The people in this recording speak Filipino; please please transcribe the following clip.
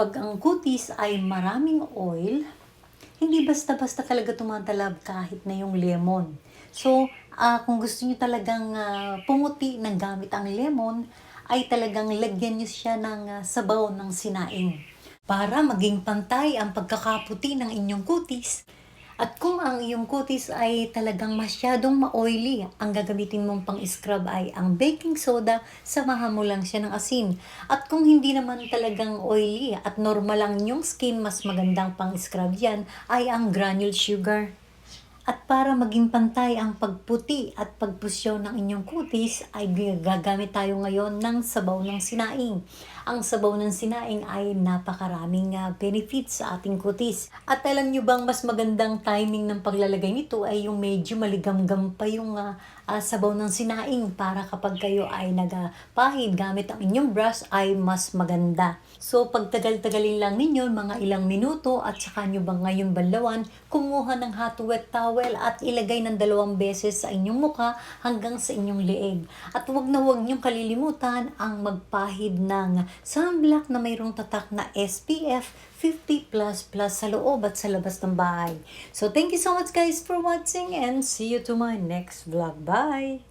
pag ang kutis ay maraming oil, hindi basta-basta talaga tumatalab kahit na yung lemon. So, ah, kung gusto niyo talagang ah, pumuti ng gamit ang lemon, ay talagang lagyan niyo siya ng ah, sabaw ng sinaing para maging pantay ang pagkakaputi ng inyong kutis. At kung ang iyong kutis ay talagang masyadong ma-oily, ang gagamitin mong pang-scrub ay ang baking soda, samahan mo lang siya ng asin. At kung hindi naman talagang oily at normal lang yung skin, mas magandang pang-scrub yan ay ang granule sugar. At para maging pantay ang pagputi at pagpusyon ng inyong kutis, ay gagamit tayo ngayon ng sabaw ng sinaing. Ang sabaw ng sinaing ay napakaraming ah, benefits sa ating kutis. At alam nyo bang mas magandang timing ng paglalagay nito ay yung medyo maligamgam pa yung ah, ah, sabaw ng sinaing para kapag kayo ay nagpahid gamit ang inyong brush ay mas maganda. So pagtagal-tagalin lang ninyo mga ilang minuto at saka nyo ba ngayon banlawan, kumuha ng hot wet towel at ilagay ng dalawang beses sa inyong muka hanggang sa inyong leeg. At huwag na huwag niyong kalilimutan ang magpahid ng sunblock na mayroong tatak na SPF 50 plus plus sa loob at sa labas ng bahay. So thank you so much guys for watching and see you to my next vlog. Bye!